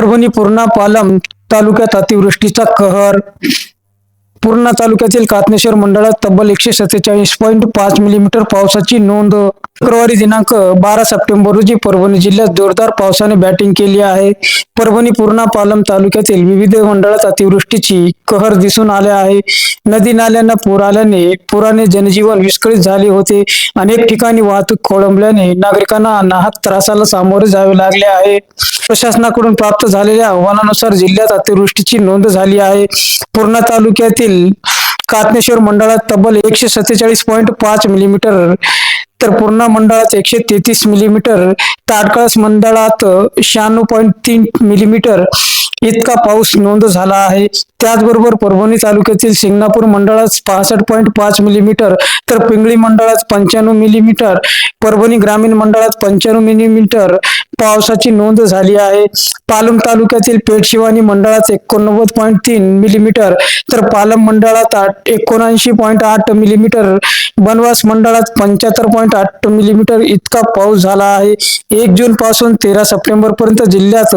परभणी पूर्णा पालम तालुक्यात अतिवृष्टीचा कहर. पूर्णा तालुक्यातील कातनेश्वर मंडळात तब्बल एकशे सत्तेचाळीस पॉईंट पाच मिलीमीटर पावसाची नोंद. शुक्रवारी दिनांक बारा सप्टेंबर रोजी परभणी जिल्ह्यात जोरदार पावसाने बॅटिंग केली आहे. परभणी पूर्णा पालम तालुक्यातील विविध मंडळात अतिवृष्टीची कहर दिसून आले आहे. नदी नाल्यांना पूर आल्याने पुराने जनजीवन विस्कळीत झाले होते. अनेक ठिकाणी वाहतूक खोळंबल्याने नागरिकांना नाहक त्रासाला सामोरे जावे लागले आहे. प्रशासनाकडून प्राप्त झालेल्या अहवालानुसार जिल्ह्यात अतिवृष्टीची नोंद झाली आहे. पूर्णा तालुक्यातील कातनेश्वर मंडळात तब्बल एकशे सत्तेचाळीस पॉईंट पाच मिलीमीटर तर पूर्णा मंडळात एकशे तेहतीस मिलीमीटर ताडकळस मंडळात शहाण्णव पॉईंट तीन मिलीमीटर इतका पाऊस नोंद झाला आहे. त्याचबरोबर परभणी तालुक्यातील सिंगणापूर मंडळात पासष्ट पॉईंट पाच मिलीमीटर तर पिंगळी मंडळात पंच्याण्णव मिलीमीटर परभणी ग्रामीण मंडळात पंच्याण्णव मिलीमीटर पावसाची नोंद झाली आहे. पालम तालुक्यातील पेठशिवानी मंडळात एकोणनव्वद पॉईंट तीन मिलीमीटर तर पालम मंडळात आठ एकोणऐंशी पॉईंट आठ मिलीमीटर बनवास मंडळात पंच्याहत्तर पॉईंट आठ मिलीमीटर इतका पाऊस झाला आहे. एक जून पासून तेरा सप्टेंबर पर्यंत जिल्ह्यात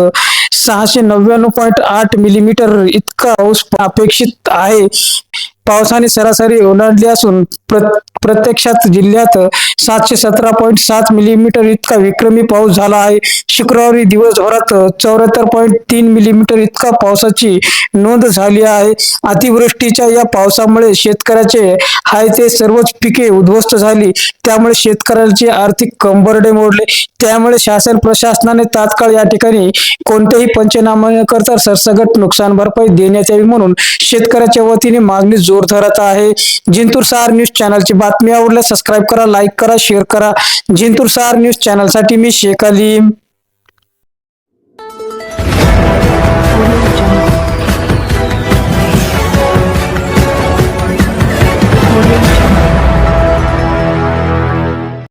सहाशे नव्याण्णव पॉईंट आठ मिलीमीटर इतका पाऊस अपेक्षित आहे. पावसाने सरासरी ओलांडली असून प्र- प्रत्यक्षात जिल्ह्यात सातशे सतरा पॉईंट सात मिलीमीटर इतका विक्रमी पाऊस झाला आहे. शुक्रवारी दिवसभरात चौऱ्याहत्तर पॉईंट तीन मिलीमीटर इतका पावसाची नोंद झाली आहे. अतिवृष्टीच्या या पावसामुळे शेतकऱ्याचे हाय ते सर्वच पिके उद्ध्वस्त झाली. त्यामुळे शेतकऱ्याचे आर्थिक कंबरडे मोडले. त्यामुळे शासन प्रशासनाने तात्काळ या ठिकाणी कोणतेही पंचनामा न करता सरसगट नुकसान भरपाई देण्यात यावी म्हणून शेतकऱ्याच्या वतीने मागणी जोर धरत आहे. जिंतूर सार न्यूज चॅनलची बातमी. आवडल्यास सबस्क्राईब करा लाईक करा शेअर करा. जिंतूर सार न्यूज चॅनलसाठी मी शेख अलीम.